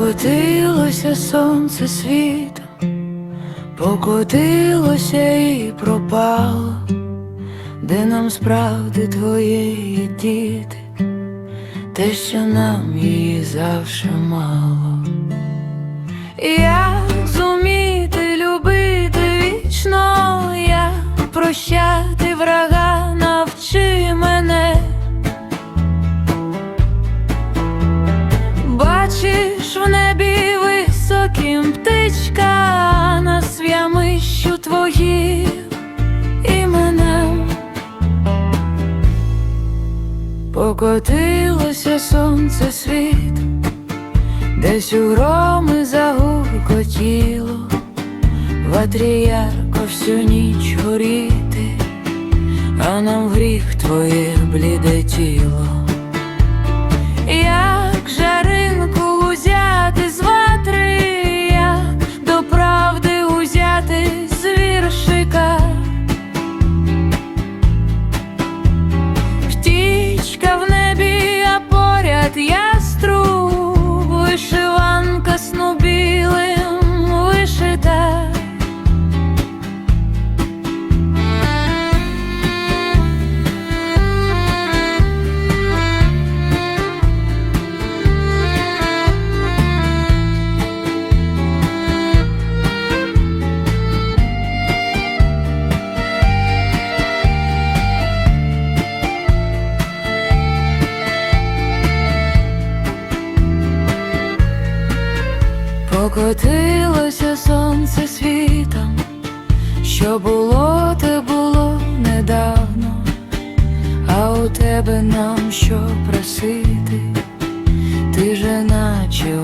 Покотилося сонце світом, покотилося і пропало, де нам справди твоєї діти, те, що нам її завше мало. Як зуміти любити вічно, як прощати врага, Покотилося сонце світ, десь у громи загуркотіло, ватрі ярко всю ніч горіти, а нам гріх твоє бліде тіло. Покотилося сонце світом, що було, те було недавно, а у тебе нам що просити, ти же наче